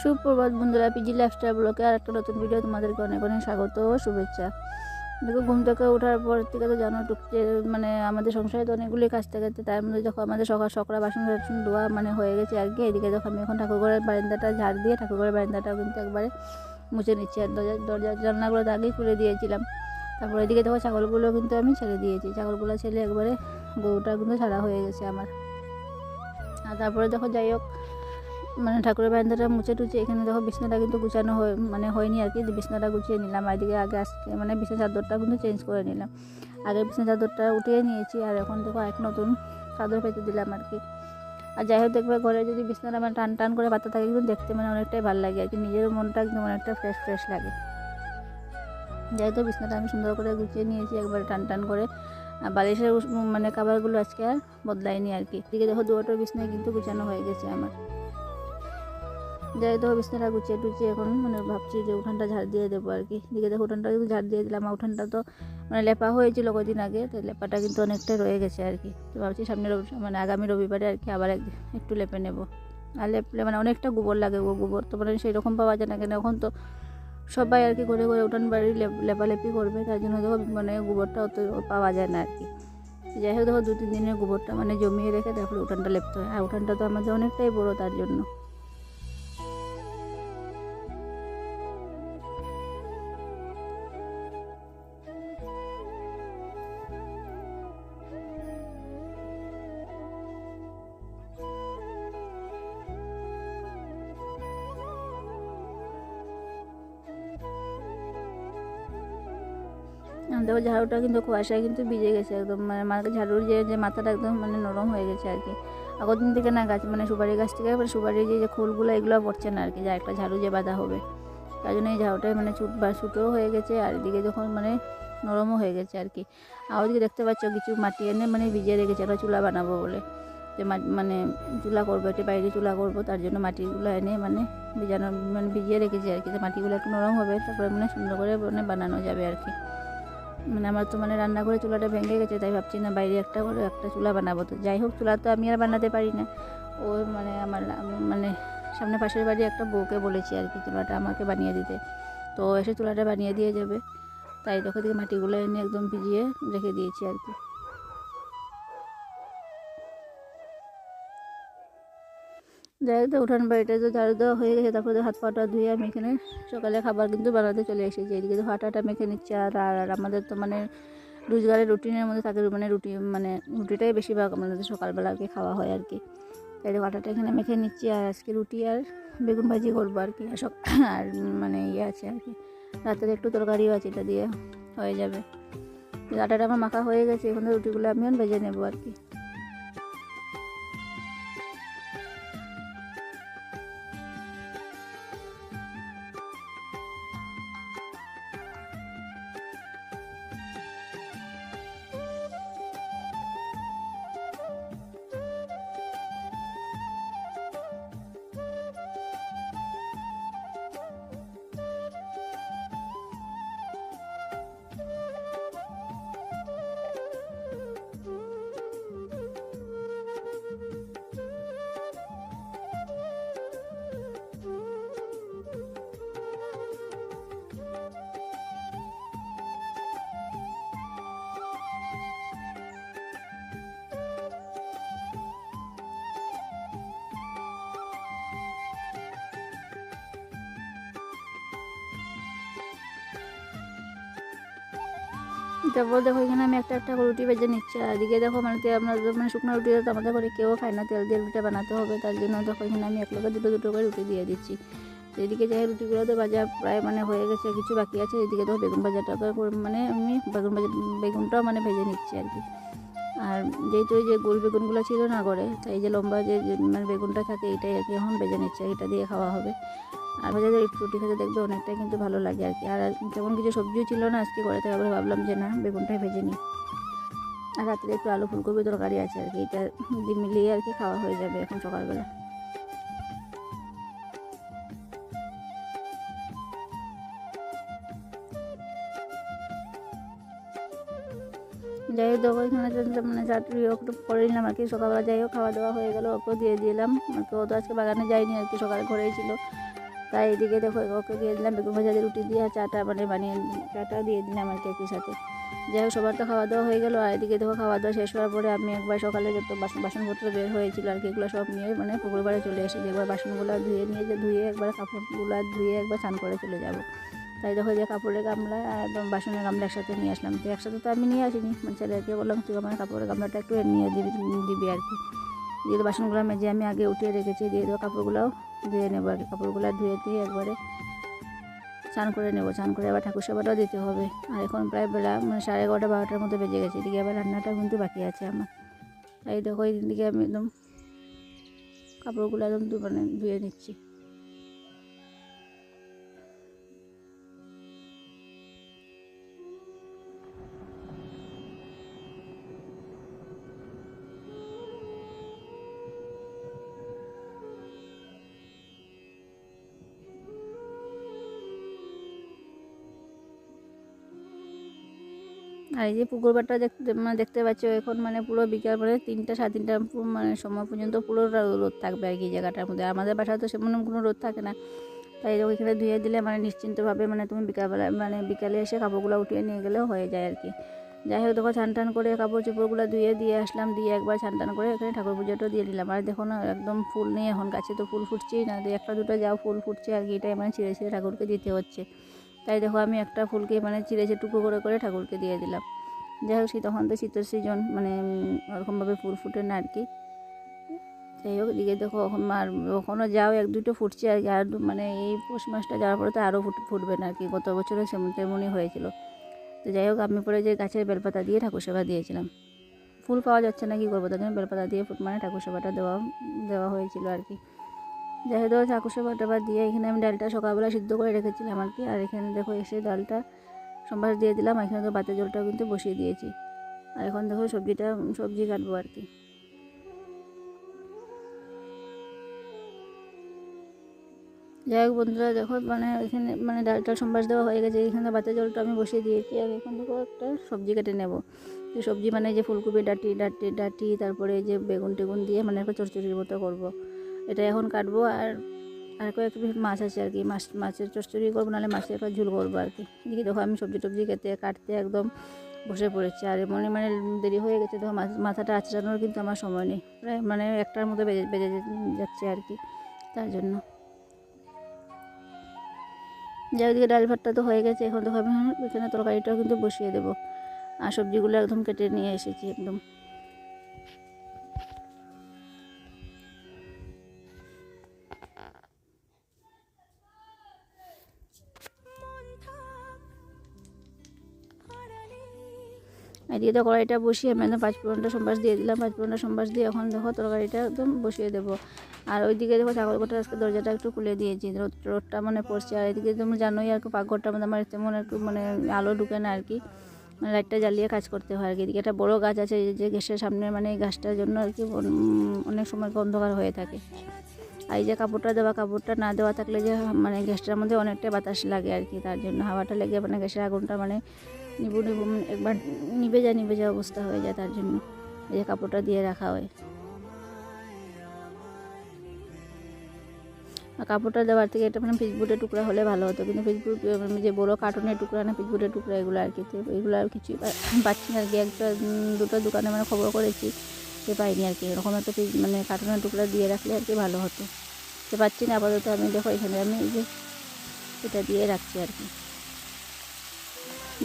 সুপ্রভাত বন্ধুরা PG lifestyle ব্লকে আর একটা নতুন ভিডিও তোমাদেরকে অনেক অনেক স্বাগত ও শুভেচ্ছা। দেখো, ঘুম থেকে ওঠার পর থেকে তো জানো টুকতে মানে আমাদের সংসারে তো অনেকগুলি কাজ থাকে তার মধ্যে যখন আমাদের সকাল সকাল বাসন টাসন ধোয়া মানে হয়ে গেছে আর কি এদিকে যখন আমি এখন ঠাকুরঘরের বারান্দাটা ঝাড় দিয়ে ঠাকুরঘরের বারান্দাটাও কিন্তু একবারে মুছে নিচ্ছি। আর দরজা দরজা জানলাগুলো আগেই খুলে দিয়েছিলাম। তারপর এদিকে দেখো ছাগলগুলো কিন্তু আমি ছেড়ে দিয়েছি। ছাগলগুলো ছেড়ে একবারে গরুটা কিন্তু ছাড়া হয়ে গেছে আমার। আর তারপরে দেখো যাই হোক মানে ঠাকুরের বারান্দাটা মুছে টুচে এখানে দেখো বিছনাটা কিন্তু গুছানো হয় মানে হয়নি আর কি বিছনাটা গুছিয়ে নিলাম। এদিকে আগে আজকে মানে বিছনা চাদরটা কিন্তু চেঞ্জ করে নিলাম। আগে বিছনা চাদরটা উঠিয়ে নিয়েছি আর এখন দেখো এক নতুন চাদর পেতে দিলাম আর কি। আর যাই হোক দেখবে ঘরে যদি বিছনাটা মানে টান টান করে পাতা থাকে, কিন্তু দেখতে মানে অনেকটাই ভালো লাগে আর কি। নিজের মনটা একদম অনেকটা ফ্রেশ ফ্রেশ লাগে। যাই হোক বিছনাটা আমি সুন্দর করে গুছিয়ে নিয়েছি, একবারে টান টান করে। আর বালিশের মানে কাবারগুলো আজকে আর বদলাইনি আর কি। এদিকে দেখো দুটো বিছনায় কিন্তু গুছানো হয়ে গেছে আমার। যাই দেখো, বিছনাটা গুছিয়ে টুচিয়ে এখন মানে ভাবছি যে উঠানটা ঝাড় দিয়ে দেবো আর কি। দিকে দেখো, উঠানটা কিন্তু ঝাড় দিয়ে দিলাম উঠানটা তো মানে লেপা হয়েছিল কদিন আগে, তো লেপাটা কিন্তু অনেকটা রয়ে গেছে আর কি। তো ভাবছি সামনে মানে আগামী রবিবারে আর কি আবার এক, একটু লেপে নেব। আর লেপলে মানে অনেকটা গোবর লাগে গোবর, তো মানে সেই রকম পাওয়া যায় না কেন? এখন তো সবাই আর কি ঘরে ঘরে উঠান বাড়ি লেপ- লেপালেপি করবে, তার জন্য দেখো মানে গোবরটা অত পাওয়া যায় না আর কি। যাই হোক, দেখো দু তিন দিনের গোবরটা মানে জমিয়ে রেখে তারপরে উঠানটা লেপতে হয়। আর উঠানটা তো আমাদের অনেকটাই বড় তার জন্য। দেখো ঝাড়ুটা কিন্তু কুয়াশায় কিন্তু ভিজে গেছে একদম। মানে ঝাড়ুর যে যে মাথাটা একদম মানে নরম হয়ে গেছে আর কি। আগের দিন থেকে না গাছ মানে সুপারি গাছ থেকে মানে সুপারির যে ফুলগুলো এগুলো পড়ছে না আর কি, যা একটা ঝাড়ু যে বাঁধা হবে। তার জন্য এই ঝাড়ুটাই মানে ছুট বা, ছুটোও হয়ে গেছে আর এদিকে যখন মানে নরমও হয়ে গেছে আর কি। আর ওদিকে দেখতে পাচ্ছ কিছু মাটি এনে মানে ভিজিয়ে রেখেছে, একটা চুলা বানাবো বলে। যে মানে চুলা করব, একটু বাইরে চুলা করব, তার জন্য মাটিগুলো এনে মানে ভিজানো মানে ভিজিয়ে রেখেছি আর কি। মাটিগুলো একটু নরম হবে, তারপরে মানে সুন্দর করে মানে বানানো যাবে আর কি। মানে আমার তো মানে রান্নাঘরে চুলাটা ভেঙে গেছে, তাই ভাবছি না বাইরে একটা করে একটা চুলা বানাবো তো। যাই হোক, চুলা তো আমি আর বানাতে পারি না। ও মানে আমার আমি মানে সামনে পাশের বাড়ি একটা বউকে বলেছি আর কি, চুলাটা আমাকে বানিয়ে দিতে। তো এসে চুলাটা বানিয়ে দিয়ে যাবে। তাই তখন থেকে মাটিগুলো এনে একদম ভিজিয়ে রেখে দিয়েছি আর কি। যাই তো উঠান বাড়িটা তো ঝাড়ু দেওয়া হয়ে গেছে, তারপরে হাত পাটা ধুয়ে আমি এখানে সকালে খাবার কিন্তু বানাতে চলে এসেছি। এদিকে তো হাঁটাটা মেখে নিচ্ছে আর আর আমাদের তো মানে রোজগারের রুটিনের মধ্যে থাকে মানে রুটি মানে রুটিটাই বেশিরভাগ আমাদের সকালবেলা আর কি খাওয়া হয় আর কি তাই আটাটা এখানে মেখে নিচ্ছি আর আজকে রুটি আর বেগুন ভাজি করব আর কি সক- আর মানে ইয়ে আছে আর কি রাতের একটু তরকারিও আছে এটা দিয়ে হয়ে যাবে। আটাটা আমার মাখা হয়ে গেছে, এখন রুটিগুলো আমিও ভেজে নেব আর কি তারপর দেখো, এখানে আমি একটা একটা রুটি ভেজে নিচ্ছি। আর এদিকে দেখো মানে আমরা মানে শুকনো রুটি তো আমাদের ঘরে কেউ খায় না, তেল দিয়ে রুটিটা বানাতে হবে। তার জন্য দেখো, এখানে আমি এক লোকে দুটো দুটো করে রুটি দিয়ে দিচ্ছি। তো এদিকে যাই রুটিগুলো তো ভাজা প্রায় মানে হয়ে গেছে কিছু বাকি আছে। এদিকে দেখো, বেগুন ভাজাটা মানে আমি বেগুন ভাজা বেগুনটাও মানে ভেজে নিচ্ছি আর কি। আর যেহেতু এই যে গোল বেগুনগুলো ছিল না করে তাই যে লম্বা যে যে মানে বেগুনটা থাকে এটাই আর কি এখন ভেজে নিচ্ছে এটা দিয়ে খাওয়া হবে। আর ভেজা রুটি খেতে দেখবে অনেকটাই কিন্তু ভালো লাগে আর কি। আর তেমন কিছু সবজিও ছিল না, আজকে তাই আবার ভাবলাম যে না, বেগুনটাই ভেজে নিই। আর রাত্রে একটু আলু ফুলকপি তরকারি আছে আর কি, এটা মিলিয়ে আর কি খাওয়া হয়ে যাবে এখন সকালবেলা। যাই হোক দেবো এখানে মানে চাটনি একটু করে নিলাম আর কি। সকালবেলা যাই হোক, খাওয়া দাওয়া হয়ে গেলো, ওকেও দিয়ে দিলাম। আর কি ও তো আজকে বাগানে যায়নি আর কি, সকালে ঘরেই ছিল। তাই এদিকে দেখো ওকে দিয়ে দিলাম, বেগুন ভাজা দিয়ে রুটি দিয়ে আর চাটা মানে বানিয়ে চাটা দিয়ে দিলাম আর কি একই সাথে। যাই হোক, সবার তো খাওয়া দাওয়া হয়ে গেলো, আর এদিকে দেখো, খাওয়া দাওয়া শেষ হওয়ার পরে আমি একবার সকালে যত বাসন বাসনপত্র বের হয়েছিল আর কি, এগুলো সব নিয়ে মানে পুকুর চলে এসেছি। একবার বাসনগুলো ধুয়ে নিয়ে যে ধুয়ে একবার কাপড়গুলো ধুয়ে একবার স্নান করে চলে যাব। তাই দেখো যে কাপড়ের গামলা একদম বাসনের গামলা একসাথে নিয়ে আসলাম। তো একসাথে তো আমি নিয়ে আসিনি মানে ছেলেকে বললাম, তুই আমার কাপড়ের গামলাটা একটু নিয়ে দিবি দিবি আর কি। দিয়ে বাসনগুলো মেজে আমি আগে উঠিয়ে রেখেছি, দিয়ে দেবো কাপড়গুলোও ধুয়ে নেব আর কি, কাপড়গুলো ধুয়ে দিয়ে একবারে স্নান করে নেব স্নান করে আবার ঠাকুর সেবাটাও দিতে হবে। আর এখন প্রায় বেলা মানে সাড়ে এগারোটা, বারোটার মতো বেজে গেছে, এদিকে আবার রান্নাটা কিন্তু বাকি আছে আমার। তাই দেখো এই দিকে আমি একদম কাপড়গুলো একদম মানে ধুয়ে নিচ্ছি। আর এই যে পুকুর পাড়টা দেখতে মানে দেখতে পাচ্ছ, এখন মানে পুরো বিকাল মানে তিনটা, সাড়ে তিনটা মানে সময় পর্যন্ত পুরো রোদ থাকবে আর কি জায়গাটার মধ্যে। আমাদের বাসায় তো সেমন কোনো রোদ থাকে না। তাই এখানে ধুয়ে দিলে মানে নিশ্চিন্তভাবে মানে তুমি বিকালবেলা মানে বিকালে এসে কাপড়গুলো উঠিয়ে নিয়ে গেলেও হয়ে যায় আর কি। যাই হোক, দেখো ছান টান করে কাপড় চোপড়গুলো ধুয়ে দিয়ে আসলাম, দিয়ে একবার ছান টান করে এখানে ঠাকুর পুজোটাও দিয়ে দিলাম। আর দেখো না, একদম ফুল নিয়ে এখন গাছে তো ফুল ফুটছেই না একটা দুটো যাও ফুল ফুটছে আর কি, এটাই মানে ছিঁড়ে ছিঁড়ে ঠাকুরকে দিতে হচ্ছে। তাই দেখো আমি একটা ফুলকে মানে চিড়ে টুকরো করে করে ঠাকুরকে দিয়ে দিলাম। যাই হোক শীত তখন তো শীতের সিজন মানে ওরকমভাবে ফুল ফুটে না আর কি। যাই হোক, এদিকে দেখো আর ওখানে যাও, এক দুটো ফুটছে আর কি। আর মানে এই পৌষ মাসটা যাওয়ার পরে তো আরও ফুট, ফুটবে না আর কি। গত বছরে সেমন তেমনই হয়েছিল। তো যাই হোক, আমি পরে যে গাছের বেলপাতা দিয়ে ঠাকুর সেবা দিয়েছিলাম। ফুল পাওয়া যাচ্ছে না, কি করব? তার জন্য বেলপাতা দিয়ে মানে ঠাকুর সেবাটা দেওয়া দেওয়া হয়েছিল আর কি। যাই হোক দেখো ঠাকুর দিয়ে এখানে আমি ডালটা সকালবেলা সিদ্ধ করে রেখেছিলাম আর কি। আর এখানে দেখো এসে ডালটা সম্বাস দিয়ে দিলাম, এখানে তো বাতের জলটাও কিন্তু বসিয়ে দিয়েছি। আর এখন দেখো সবজিটা, সবজি কাটবো আর কি। যাই হোক বন্ধুরা, দেখো মানে এখানে মানে ডালটা সম্বাস দেওয়া হয়ে গেছে, এখানে বাতের জলটা আমি বসিয়ে দিয়েছি আর এখন দেখো একটা সবজি কেটে নেব। যে সবজি মানে যে ফুলকপি ডাটি ডাটি ডাটি, তারপরে যে বেগুন টেগুন দিয়ে মানে একটা চচ্চড়ির মতো করব। এটা এখন কাটবো আর আর কয়েক পিস মাছ আছে আর কি। মাছ, মাছের চচ্চড়ি করব, নাহলে মাছের একটা ঝুল করব আর কি। এদিকে দেখো আমি সবজি টবজি খেতে কাটতে একদম বসে পড়েছি। আর মনে মানে দেরি হয়ে গেছে, দেখো মাছ- মাথাটা আঁচড়ানোর কিন্তু আমার সময় নেই। প্রায় মানে একটার মতো বেজে বেজে যাচ্ছে আর কি, তার জন্য। যাই ওদিকে ডাল ভাতটা তো হয়ে গেছে। এখন দেখো আমি এখানে তরকারিটাও কিন্তু বসিয়ে দেবো। আর সবজিগুলো একদম কেটে নিয়ে এসেছি একদম। এদিকে তো কড়াইটা বসিয়ে আমি একদম পাঁচ ফোড়নটা সম্বাস দিয়ে দিলাম, পাঁচ ফোড়নটা সম্বাস দিয়ে এখন দেখো তরকারিটা একদম বসিয়ে দেবো। আর ওইদিকে দেখো গোটা আজকে দরজাটা একটু খুলে দিয়েছি, রোদ, রোদটা মানে পড়ছে। আর এদিকে তুমি জানোই আর কি পাকঘরটার মধ্যে আমার তেমন একটু মানে আলো ঢুকে না আর কি। মানে লাইটটা জ্বালিয়ে কাজ করতে হয় আর কি। এদিকে একটা বড় গাছ আছে যে গ্যাসের সামনে মানে এই গাছটার জন্য আর কি অনেক সময় অন্ধকার হয়ে থাকে। আর এই যে কাপড়টা দেওয়া, কাপড়টা না দেওয়া থাকলে যে মানে গ্যাসটার মধ্যে অনেকটা বাতাস লাগে আর কি, তার জন্য হাওয়াটা লেগে মানে গ্যাসের আগুনটা মানে নিবু নিবু একবার নিভে যায় নিভে যাওয়া অবস্থা হয়ে যায় তার জন্য। এই যে কাপড়টা দিয়ে রাখা হয়। কাপড়টা দেওয়ার থেকে এটা মানে ফেসবুটের টুকরা হলে ভালো হতো, কিন্তু ফেসবুক যে বড় কার্টুনের টুকরা না ফেসবুটের টুকরা এগুলো আর কি এগুলো আর কিছুই পাচ্ছি না আর কি। একটা দুটো দোকানে মানে খবর করেছি যে পাইনি আর কি, এরকম একটা মানে কার্টুনের টুকরা দিয়ে রাখলে আর কি ভালো হতো। সে পাচ্ছি না, আপাতত আমি দেখো এখানে আমি এই যে এটা দিয়ে রাখছি আর কি।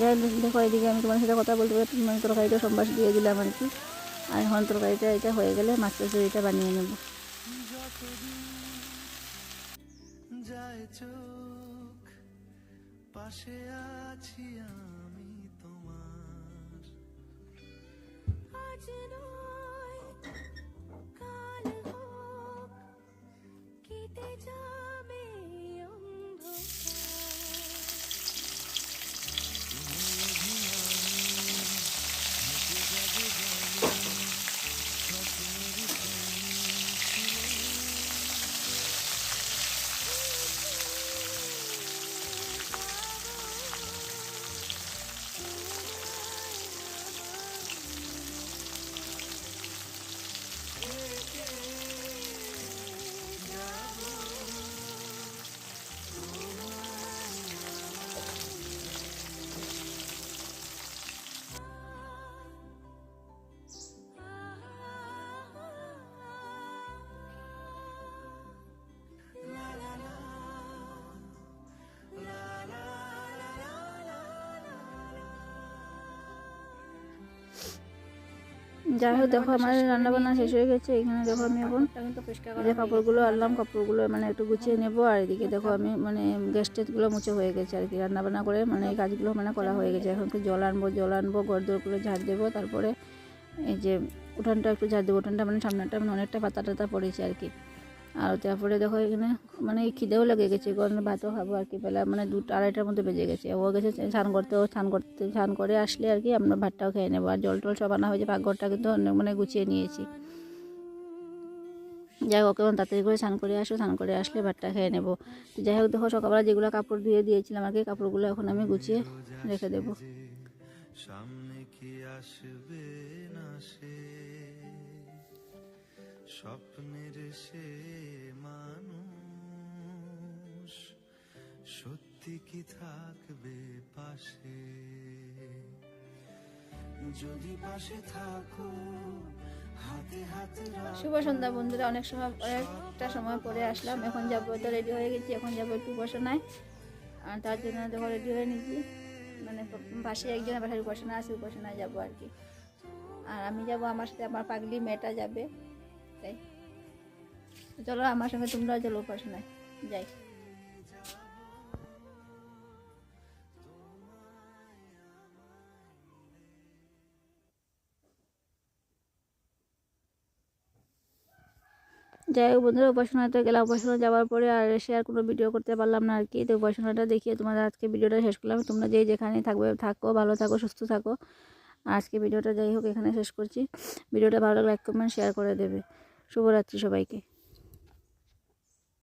যাই দেখো, এদিকে আমি তোমার সাথে কথা বলতে বলতে মানে তরকারিটা সম্বাস দিয়ে দিলাম আর কি। আর এখন তরকারিটা এটা হয়ে গেলে মাছ চচড়িটা বানিয়ে নেব। যায় পাশে আছি আমি তোমার। আজ নয়, কাল হোক, কেটে যাবে যাই হোক, দেখো আমার রান্নাবান্না শেষ হয়ে গেছে, এখানে দেখো আমি এখন যে কাপড়গুলো আনলাম, কাপড়গুলো মানে একটু গুছিয়ে নেব, আর এদিকে দেখো আমি মানে গ্যাস টেসগুলো মুছে হয়ে গেছে আর কি, রান্নাবান্না করে মানে এই কাজগুলো মানে করা হয়ে গেছে। এখন একটু জল আনব জল আনব গরদরগুলো ঝাড় দেবো, তারপরে এই যে উঠানটা একটু ঝাড় দেবো, উঠানটা মানে সামনেটা মানে অনেকটা পাতা টাতা পড়েছে আর কি। আর তারপরে দেখো এখানে মানে খিদেও লেগে গেছে কারণ ভাতও খাব আর কি, বেলা মানে দুটো, আড়াইটার মধ্যে বেজে গেছে। ও গেছে স্নান করতে, ও স্নান করতে, স্নান করে আসলে আর কি আমরা ভাতটাও খেয়ে নেব। আর জল টল সব আনা হয়েছে, পাকঘরটা কিন্তু অনেক মানে গুছিয়ে নিয়েছি। যাই হোক, এখন তাড়াতাড়ি করে স্নান করে আসো, স্নান করে আসলে ভাতটা খেয়ে নেব। যাই হোক, দেখো সকালবেলা যেগুলো কাপড় ধুয়ে দিয়েছিলাম আর কি কাপড়গুলো এখন আমি গুছিয়ে রেখে দেবো। সামনে কি আসবে না সে? স্বপ্নের সে মানুষ সত্যি কি থাকবে পাশে? যদি পাশে থাকো শুভ সন্ধ্যা বন্ধুরা, অনেক সময় অনেকটা সময় পরে আসলাম। এখন যাব, তো রেডি হয়ে গেছি। এখন যাব একটু উপাসনায়। আর তার জন্য দেখো রেডি হয়ে নিচ্ছি মানে পাশে একজনের বাসায় উপাসনা আছে, উপাসনায় যাব আর কি। আর আমি যাব আমার সাথে, আমার পাগলি মেয়েটা যাবে। তাই? চলো আমার সঙ্গে তোমরা চলো উপাসনায় যাই। যাই হোক বন্ধুরা উপাসনাতে গেলাম। উপাসনা যাওয়ার পরে আর এসে আর কোনো ভিডিও করতে পারলাম না আর কি। তো উপাসনাটা দেখিয়ে তোমাদের আজকে ভিডিওটা শেষ করলাম। তোমরা যেই যেখানে থাকবে, থাকো, ভালো থাকো, সুস্থ থাকো। আজকে ভিডিওটা যাই হোক এখানে শেষ করছি। ভিডিওটা ভালো লাগলে লাইক কমেন্ট শেয়ার করে দেবে। শুভরাত্রি সবাইকে।